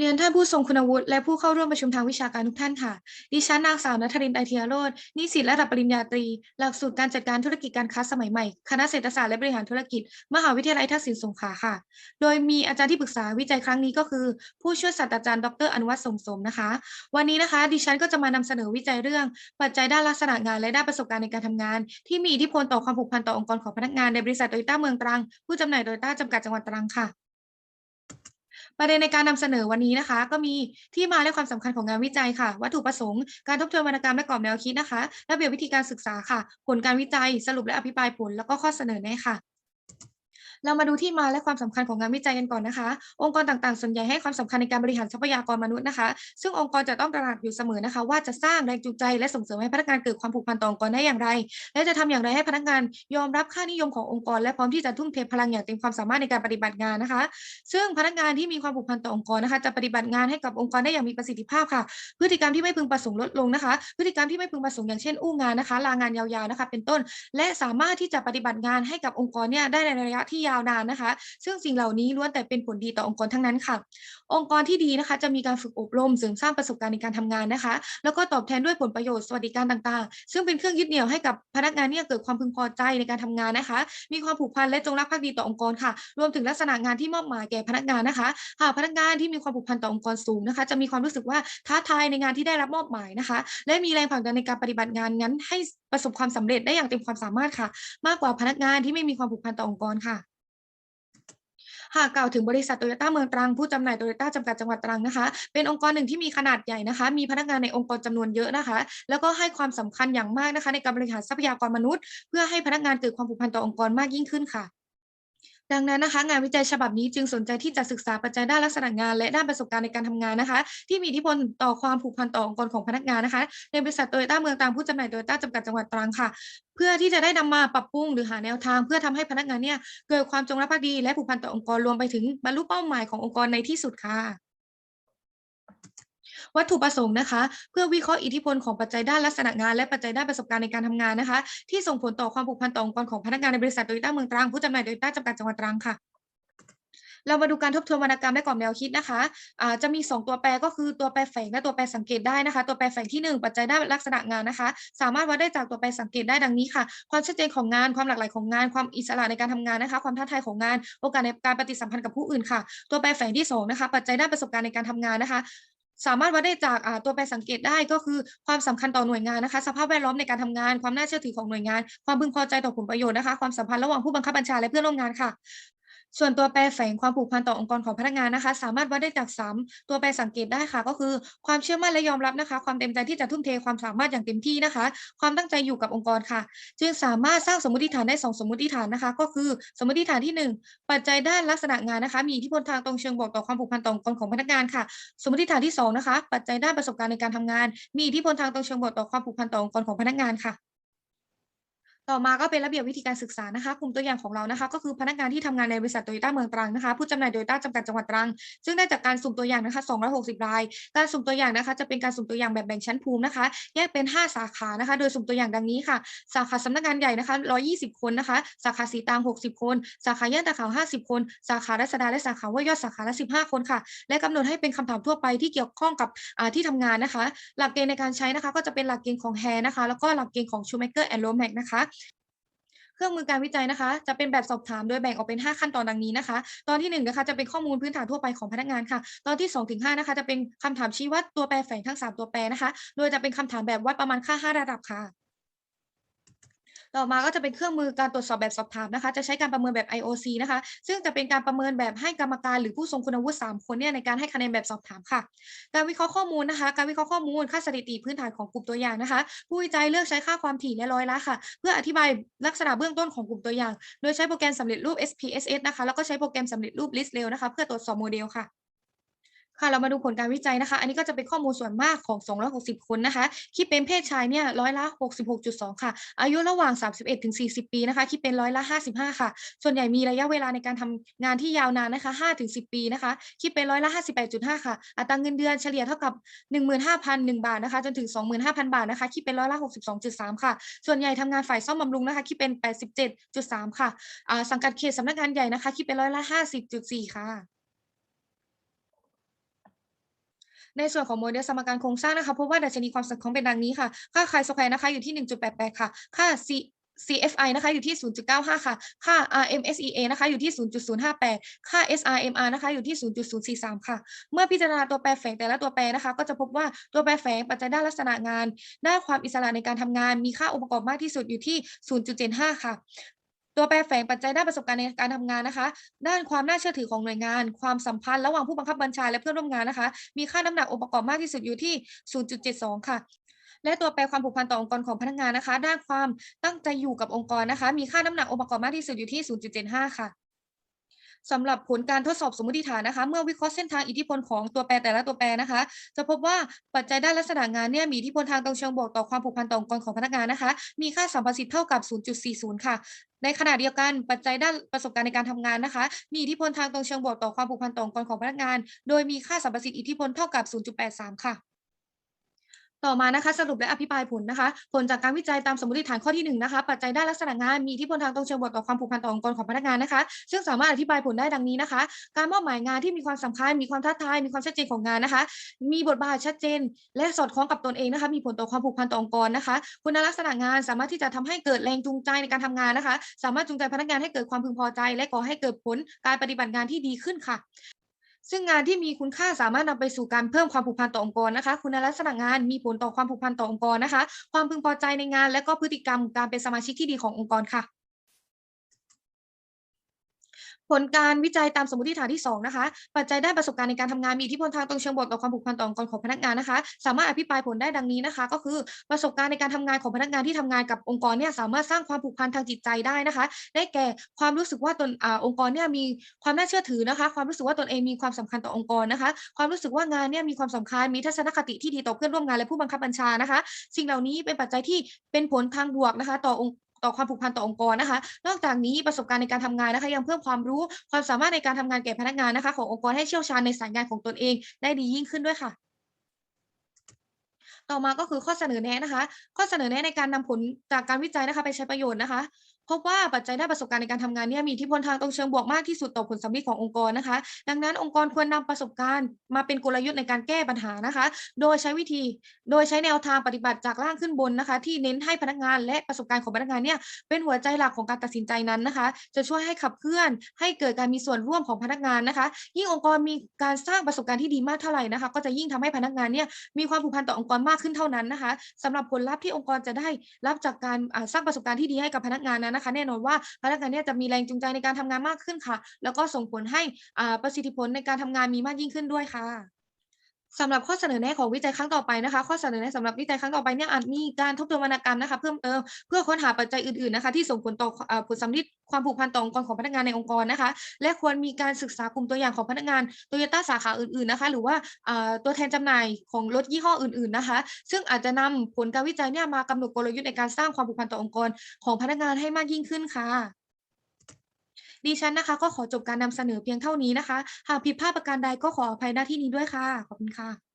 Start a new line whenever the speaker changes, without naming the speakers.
เรียนท่านผู้ทรงคุณวุฒิและผู้เข้าร่วมประชุมทางวิชาการทุกท่านค่ะ ดิฉันนางสาวนัทรินไอเทียโรจน์นิสิตระดับปริญญาตรี หลักสูตรการจัดการธุรกิจการค้าสมัยใหม่ คณะเศรษฐศาสตร์และบริหารธุรกิจ มหาวิทยาลัยทักษิณสงขลาค่ะ โดยมีอาจารย์ที่ปรึกษาวิจัยครั้งนี้ก็คือ ผู้ช่วยศาสตราจารย์ดรอนุวัฒน์สมสมนะคะ วันนี้นะคะ ดิฉันก็จะมานำเสนอวิจัยเรื่อง ปัจจัยด้านลักษณะงานและด้านประสบการณ์ในการทำงาน ที่มีอิทธิพลต่อความผูกพันต่อองค์กรของพนักงานในบริษัทโตโยต้าเมืองตรัง ผู้จำหน่ายโตโยต้าจำกัดจังหวัดตรังค่ะ ประเด็นในการนำเสนอวันนี้นะคะ ก็มีที่มาและความสำคัญของงานวิจัยค่ะ วัตถุประสงค์การทบทวนวรรณกรรมและกรอบแนวคิดนะคะ ระเบียบวิธีการศึกษาค่ะ ผลการวิจัยสรุปและอภิปรายผลแล้วก็ข้อเสนอแนะค่ะ เรามาดูที่มาและความสำคัญของงานวิจัยกันก่อนนะคะ องค์กรต่างๆ ส่วนใหญ่ให้ความสำคัญในการบริหารทรัพยากรมนุษย์นะคะ ซึ่งองค์กรจะต้องตระหนักอยู่เสมอนะคะ ว่าจะสร้างแรงจูงใจ และส่งเสริมให้พนักงานเกิดความผูกพันต่อองค์กรได้อย่างไร และจะทำอย่างไรให้พนักงานยอมรับค่านิยมขององค์กร และพร้อมที่จะทุ่มเทพลังอย่างเต็มความสามารถในการปฏิบัติงานนะคะ ซึ่งพนักงานที่มีความผูกพันต่อองค์กรนะคะ จะปฏิบัติงานให้กับองค์กรได้อย่างมีประสิทธิภาพค่ะ พฤติกรรมที่ไม่พึงประสงค์ลดลงนะคะ พฤติกรรมที่ไม่พึงประสงค์อย่างเช่นอู้งานนะคะ ลางานยาวๆนะคะ เป็นต้น และสามารถที่จะปฏิบัติงานให้กับองค์กรเนี่ยได้ในระยะที่ยาวนานนะคะ ซึ่งสิ่งเหล่านี้ล้วนแต่เป็นผลดีต่อองค์กรทั้งนั้นค่ะ องค์กรที่ดีนะคะ จะมีการฝึกอบรมเสริมสร้างประสบการณ์ในการทำงานนะคะ แล้วก็ตอบแทนด้วยผลประโยชน์สวัสดิการต่างๆ ซึ่งเป็นเครื่องยึดเหนี่ยวให้กับพนักงานเนี่ยเกิดความพึงพอใจในการทำงานนะคะ มีความผูกพันและจงรักภักดีต่อองค์กรค่ะ รวมถึงลักษณะงานที่มอบหมายแก่พนักงานนะคะหากพนักงานที่มีความผูกพันต่อองค์กรสูงนะคะ จะมีความรู้สึกว่าท้าทายในงานที่ได้รับมอบหมายนะคะ และมีแรงผลักดันในการปฏิบัติงานงั้นให้ประสบความสำเร็จได้อย่างเต็มความสามารถค่ะ มากกว่าพนักงานที่ไม่มีความผูกพันต่อองค์กรค่ะ หากกล่าวถึงบริษัทโตโยต้าเมืองตรัง ผู้จำหน่ายโตโยต้าจำกัดจังหวัดตรังนะคะ เป็นองค์กรหนึ่งที่มีขนาดใหญ่นะคะ มีพนักงานในองค์กรจำนวนเยอะนะคะ แล้วก็ให้ความสำคัญอย่างมากนะคะ ในการบริหารทรัพยากรมนุษย์ เพื่อให้พนักงานเกิดความผูกพันต่อองค์กรมากยิ่งขึ้นค่ะ ดังนั้นนะคะ งานวิจัยฉบับนี้จึงสนใจที่จะศึกษาปัจจัยด้านลักษณะงาน และด้านประสบการณ์ในการทำงานนะคะ ที่มีอิทธิพลต่อความผูกพันต่อองค์กรของพนักงานนะคะ ในบริษัทโตโยต้าเมืองตรังผู้จำหน่ายโตโยต้าจำกัดจังหวัดตรังค่ะ เพื่อที่จะได้นำมาปรับปรุงหรือหาแนวทาง เพื่อทำให้พนักงานเนี่ยเกิดความจงรักภักดีและผูกพันต่อองค์กรรวมไปถึงบรรลุเป้าหมายขององค์กรในที่สุดค่ะ วัตถุประสงค์นะคะ เพื่อวิเคราะห์อิทธิพลของปัจจัยด้านลักษณะงาน และปัจจัยด้านประสบการณ์ในการทำงานนะคะ ที่ส่งผลต่อความผูกพันต่อองค์กรของพนักงานในบริษัทโตโยต้าเมืองตรังผู้จำหน่ายโตโยต้าจำกัดจังหวัดตรังค่ะเรามาดูการทบทวนวรรณกรรมและกรอบแนวคิดนะคะอ่าจะมี 2 ตัวแปรก็คือตัวแปรแฝงและตัวแปรสังเกตได้นะคะ ตัวแปรแฝงที่ 1 ปัจจัยด้านลักษณะงานนะคะ สามารถวัดได้จากตัวแปรสังเกตได้ดังนี้ค่ะ ความชัดเจนของงาน ความหลากหลายของงาน ความอิสระในการทำงานนะคะ ความท้าทายของงาน โอกาสในการปฏิสัมพันธ์กับผู้อื่นค่ะ ตัวแปรแฝงที่สองนะคะ ปัจจัยด้านประสบการณ์ในการทำงานนะคะ สามารถวัดได้จากตัวแปรสังเกตได้ก็คือความสำคัญต่อหน่วยงานนะคะ สภาพแวดล้อมในการทำงาน ความน่าเชื่อถือของหน่วยงาน ความพึงพอใจต่อผลประโยชน์นะคะ ความสัมพันธ์ระหว่างผู้บังคับบัญชาและเพื่อนร่วมงานค่ะ ส่วนตัวแปรแฝงความผูกพันต่อองค์กรของพนักงานนะคะ สามารถวัดได้จากสามตัวแปรสังเกตได้ค่ะ ก็คือความเชื่อมั่นและยอมรับนะคะ ความเต็มใจที่จะทุ่มเทความสามารถอย่างเต็มที่นะคะ ความตั้งใจอยู่กับองค์กรค่ะ จึงสามารถสร้างสมมติฐานได้สองสมมติฐานนะคะ ก็คือสมมติฐานที่หนึ่งปัจจัยด้านลักษณะงานนะคะ มีอิทธิพลทางตรงเชิงบวกต่อความผูกพันต่อองค์กรของพนักงานค่ะ สมมติฐานที่สองนะคะปัจจัยด้านประสบการณ์ในการทำงาน มีอิทธิพลทางตรงเชิงบวกต่อความผูกพันต่อองค์กรของพนักงานค่ะ ต่อมาก็เป็นระเบียบวิธีการศึกษานะคะกลุ่มตัวอย่างของเรานะคะ ก็คือพนักงานที่ทำงานในบริษัทโตโยต้าเมืองตรังนะคะ ผู้จำหน่ายโตโยต้าจำกัดจังหวัดตรัง ซึ่งได้จากการสุ่มตัวอย่างนะคะ260 ราย การสุ่มตัวอย่างนะคะ จะเป็นการสุ่มตัวอย่างแบบแบ่งชั้นภูมินะคะ แยกเป็น 5 สาขานะคะ โดยสุ่มตัวอย่างดังนี้ค่ะ สาขาสำนักงานใหญ่นะคะ 120 คนนะคะ สาขาสีตาง 60 คน สาขาย่านตะขาว 50 คน สาขารัศดาและสาขาห้วยอดสาขาละ 15 คนค่ะ และกำหนดให้เป็นคำถามทั่วไปที่เกี่ยวข้องกับที่ทำงานนะคะ หลักเกณฑ์ในการใช้นะคะ ก็จะเป็นหลักเกณฑ์ของแฮนะคะ แล้วก็หลักเกณฑ์ของ Shoemaker and Romack นะคะ เครื่องมือการวิจัยนะคะ จะเป็นแบบสอบถามโดยแบ่งออกเป็น 5 ขั้นตอนดังนี้นะคะ ตอนที่1นะคะจะเป็นข้อมูลพื้นฐานทั่วไปของพนักงานค่ะ ตอนที่2ถึง5นะคะจะเป็นคำถามชี้วัดตัวแปรแฝงทั้ง 3 ตัวแปรนะคะ โดยจะเป็นคำถามแบบวัดประมาณค่า 5 ระดับค่ะ ต่อมาก็จะเป็นเครื่องมือการตรวจสอบแบบสอบถามนะคะ จะใช้การประเมินแบบ IOC นะคะ ซึ่งจะเป็นการประเมินแบบให้กรรมการหรือผู้ทรงคุณวุฒิ3คนเนี่ยในการให้คะแนนแบบสอบถามค่ะ การวิเคราะห์ข้อมูลนะคะ การวิเคราะห์ข้อมูลค่าสถิติพื้นฐานของกลุ่มตัวอย่างนะคะ ผู้วิจัยเลือกใช้ค่าความถี่และร้อยละค่ะ เพื่ออธิบายลักษณะเบื้องต้นของกลุ่มตัวอย่าง โดยใช้โปรแกรมสำเร็จรูป SPSS นะคะ แล้วก็ใช้โปรแกรมสำเร็จรูป List เร็วนะคะ เพื่อตรวจสอบโมเดลค่ะ ค่ะเรามาดูผลการวิจัยนะคะ อันนี้ก็จะเป็นข้อมูลส่วนมากของ 260 คนนะคะ คิดเป็นเพศชายเนี่ยร้อยละ 66.2 ค่ะ อายุระหว่าง 31ถึง40 ปีนะคะ คิดเป็นร้อยละ 55 ค่ะ ส่วนใหญ่มีระยะเวลาในการทำงานที่ยาวนานนะคะ5ถึง10 ปีนะคะ คิดเป็นร้อยละ 58.5 ค่ะ อัตราเงินเดือนเฉลี่ยเท่ากับ 15,001 บาทนะคะ จนถึง 25,000 บาทนะคะ คิดเป็นร้อยละ 62.3 ค่ะ ส่วนใหญ่ทำงานฝ่ายซ่อมบำรุงนะคะ คิดเป็น 87.3 ค่ะอ่าสังกัดเขตสำนักงานใหญ่นะคะ คิดเป็นร้อยละ 50.4 ค่ะ ในส่วนของโมเดลสมการโครงสร้างนะคะพบว่าดัชนีความสอดคล้องเป็นดังนี้ค่ะ ค่าไคสแควร์นะคะอยู่ที่ 1.88 ค่ะ ค่า C CFI นะคะอยู่ที่ 0.95 ค่ะ ค่า RMSEA นะคะอยู่ที่ 0.058 ค่า SRMR นะคะอยู่ที่ 0.043 ค่ะ เมื่อพิจารณาตัวแปรแฝงแต่ละตัวแปรนะคะ ก็จะพบว่าตัวแปรแฝงปัจจัยด้านลักษณะงาน ด้านความอิสระในการทำงาน มีค่าองค์ประกอบมากที่สุดอยู่ที่ 0.75 ค่ะ ตัวแปรแฝงปัจจัยด้านประสบการณ์ในการทำงานนะคะ ด้านความน่าเชื่อถือของหน่วยงาน ความสัมพันธ์ระหว่างผู้บังคับบัญชาและเพื่อนร่วมงานนะคะ มีค่าน้ำหนักองค์ประกอบมากที่สุดอยู่ที่ 0.72 ค่ะและตัวแปรความผูกพันต่อองค์กรของพนักงานนะคะ ด้านความตั้งใจอยู่กับองค์กรนะคะ มีค่าน้ำหนักองค์ประกอบมากที่สุดอยู่ที่ 0.75 ค่ะ สำหรับผลการทดสอบสมมติฐานนะคะ เมื่อวิเคราะห์เส้นทางอิทธิพลของตัวแปรแต่ละตัวแปรนะคะ จะพบว่าปัจจัยด้านลักษณะงานเนี่ยมีอิทธิพลทางตรงเชิงบวกต่อความผูกพันต่อองค์กรของพนักงานนะคะ มีค่าสัมประสิทธิ์เท่ากับ 0.40 ค่ะ ในขณะเดียวกันปัจจัยด้านประสบการณ์ในการทำงานนะคะ มีอิทธิพลทางตรงเชิงบวกต่อความผูกพันต่อองค์กรของพนักงาน โดยมีค่าสัมประสิทธิ์อิทธิพลเท่ากับ 0.83 ค่ะ ต่อมานะคะสรุปและอภิปรายผลนะคะ ผลจากการวิจัยตามสมมติฐานข้อที่หนึ่งนะคะปัจจัยด้านลักษณะงานมีทธิพลทางตรงเชิงบวกต่อความผูกพันต่อองค์กรของพนักงานนะคะ ซึ่งสามารถอธิบายผลได้ดังนี้นะคะ การมอบหมายงานที่มีความสำคัญมีความท้าทายมีความชัดเจนของงานนะคะ มีบทบาทชัดเจน และสอดคล้องกับตนเองนะคะ มีผลต่อความผูกพันต่อองค์กรนะคะ คุณลักษณะงานสามารถที่จะทำให้เกิดแรงจูงใจในการทำงานนะคะ สามารถจูงใจพนักงานให้เกิดความพึงพอใจ และก่อให้เกิดผลการปฏิบัติงานที่ดีขึ้นค่ะ ซึ่งงานที่มีคุณค่าสามารถนำไปสู่การเพิ่มความผูกพันต่อองค์กรนะคะ คุณลักษณะงานมีผลต่อความผูกพันต่อองค์กรนะคะ ความพึงพอใจในงานและก็พฤติกรรมการเป็นสมาชิกที่ดีขององค์กรค่ะ ผลการวิจัยตามสมมติฐานที่ 2 นะคะ ปัจจัยด้านประสบการณ์ในการทำงานมีอิทธิพลทางตรงเชิงบวกต่อความผูกพันต่อองค์กรของพนักงานนะคะ สามารถอภิปรายผลได้ดังนี้นะคะ ก็คือประสบการณ์ในการทำงานของพนักงานที่ทำงานกับองค์กรเนี่ยสามารถสร้างความผูกพันทางจิตใจได้นะคะ ได้แก่ความรู้สึกว่าตนอาองค์กรเนี่ยมีความน่าเชื่อถือนะคะ ความรู้สึกว่าตนเองมีความสำคัญต่อองค์กรนะคะ ความรู้สึกว่างานเนี่ยมีความสำคัญมีทัศนคติที่ดีต่อเพื่อนร่วมงานและผู้บังคับบัญชานะคะ สิ่งเหล่านี้เป็นปัจจัยที่เป็นผลทางบวกนะคะ ต่อองค์ ต่อความผูกพันต่อองค์กรนะคะ นอกจากนี้ประสบการณ์ในการทำงานนะคะ ยังเพิ่มความรู้ความสามารถในการทำงานแก่พนักงานนะคะ ขององค์กรให้เชี่ยวชาญในสายงานของตนเอง ได้ดียิ่งขึ้นด้วยค่ะต่อมาก็คือข้อเสนอแนะนะคะ ข้อเสนอแนะในการนำผลจากการวิจัยนะคะ ไปใช้ประโยชน์นะคะ พบว่าปัจจัยด้านประสบการณ์ในการทำงานเนี่ยมีอิทธิพลทางตรงเชิงบวกมากที่สุดต่อผลสำลิดขององค์กรนะคะ ดังนั้นองค์กรควรนำประสบการณ์ มาเป็นกลยุทธ์ในการแก้ปัญหานะคะ โดยใช้วิธี โดยใช้แนวทางปฏิบัติจากล่างขึ้นบนนะคะ ที่เน้นให้พนักงานและประสบการณ์ของพนักงานเนี่ยเป็นหัวใจหลักของการตัดสินใจนั้นนะคะ จะช่วยให้ขับเคลื่อน ให้เกิดการมีส่วนร่วมของพนักงานนะคะ ยิ่งองค์กรมีการสร้างประสบการณ์ที่ดีมากเท่าไหร่นะคะ ก็จะยิ่งทำให้พนักงานเนี่ยมีความผูกพันต่อองค์กรมากขึ้นเท่านั้นนะคะสำหรับผลลัพธ์ที่องค์กรจะได้รับจากการสร้างประสบการณ์ที่ดีให้กับพนักงานนั้นนะคะ แน่นอนว่าพนักงานเนี่ยจะมีแรงจูงใจในการทำงานมากขึ้นค่ะ แล้วก็ส่งผลให้ประสิทธิผลในการทำงานมีมากยิ่งขึ้นด้วยค่ะ สำหรับข้อเสนอแนะของวิจัยครั้งต่อไปนะคะ ข้อเสนอแนะสำหรับวิจัยครั้งต่อไปเนี่ยอาจมีการทบทวนวรรณกรรมนะคะเพิ่มเติมเพื่อค้นหาปัจจัยอื่นๆนะคะ ที่ส่งผลต่ออ่าผลสำลิดความผูกพันต่อองค์กรของพนักงานในองค์กรนะคะ และควรมีการศึกษากลุ่มตัวอย่างของพนักงานโตโยต้าสาขาอื่นๆนะคะ หรือว่าอ่าตัวแทนจำหน่ายของรถยี่ห้ออื่นๆนะคะ ซึ่งอาจจะนำผลการวิจัยเนี่ยมากำหนดกลยุทธ์ในการสร้างความผูกพันต่อองค์กรของพนักงานให้มากยิ่งขึ้นค่ะ ดิฉันนะคะ ก็ขอจบการนำเสนอเพียงเท่านี้นะคะ หากผิดพลาดประการใดก็ขออภัยหน้าที่นี้ด้วยค่ะ ขอบคุณค่ะ